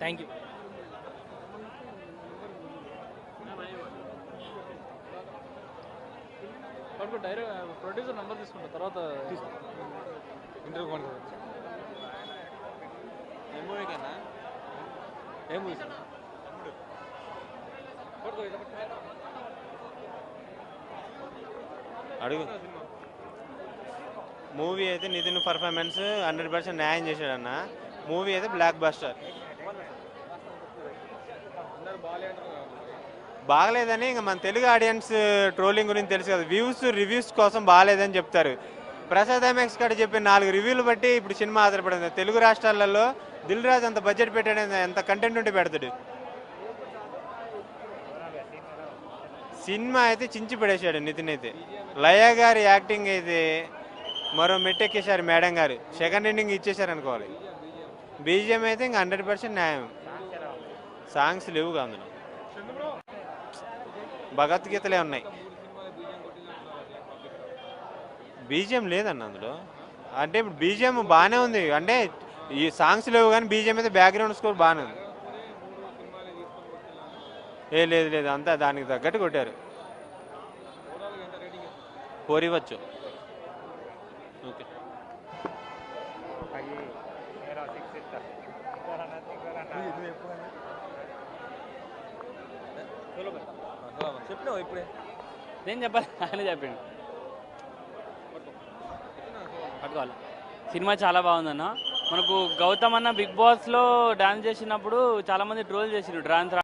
Thank you పడుకో direct producer number తీసుకుంటా తర్వాత ఇంటర్వ్యూ పడుకో ఏ మూవీ కన్నా? ఏం మూవీ అడుగు. మూవీ అయితే నితిన్ పర్ఫార్మెన్స్ హండ్రెడ్ పర్సెంట్ న్యాయం చేశాడన్న. మూవీ అయితే బ్లాక్ బస్టర్ బాగలేదని ఇంకా మన తెలుగు ఆడియన్స్ ట్రోలింగ్ గురించి తెలుసు కదా. వ్యూస్ రివ్యూస్ కోసం బాగాలేదని చెప్తారు. ప్రసాద్ ఎంఎక్స్ కాడ చెప్పిన నాలుగు రివ్యూలు బట్టి ఇప్పుడు సినిమా ఆధారపడింది. తెలుగు రాష్ట్రాలలో దిల్ రాజు అంత బడ్జెట్ పెట్టాడు ఎంత కంటెంట్ ఉంటే పెడతాడు. సినిమా అయితే చించి పడేశాడు నితిన్ అయితే. లయ గారి యాక్టింగ్ అయితే మరో మెట్టెక్కేశారు మేడం గారు. సెకండ్ ఎండింగ్ ఇచ్చేశారు అనుకోవాలి. బీజిఎం అయితే ఇంకా హండ్రెడ్ పర్సెంట్ న్యాయం. సాంగ్స్ లేవు అందులో. భగవద్గీతలే ఉన్నాయి. బీజిఎం లేదన్న అందులో. అంటే ఇప్పుడు బీజిఎం బాగానే ఉంది. అంటే ఈ సాంగ్స్ లేవు కానీ బీజిఎం అయితే బ్యాక్గ్రౌండ్ స్కోర్ బాగానే ఉంది. ఏ లేదు లేదు అంతా దానికి తగ్గట్టు కొట్టారు. ఫోర్ ఇవ్వచ్చు ఓకే చెప్పినావు ఇప్పుడే? నేను చెప్పాలి ఆయన చెప్పిండు. పట్టుకోవాలి. సినిమా చాలా బాగుందన్న. మనకు గౌతమ్ అన్న బిగ్ బాస్లో డాన్స్ చేసినప్పుడు చాలా మంది ట్రోల్ చేసిండు డాన్స్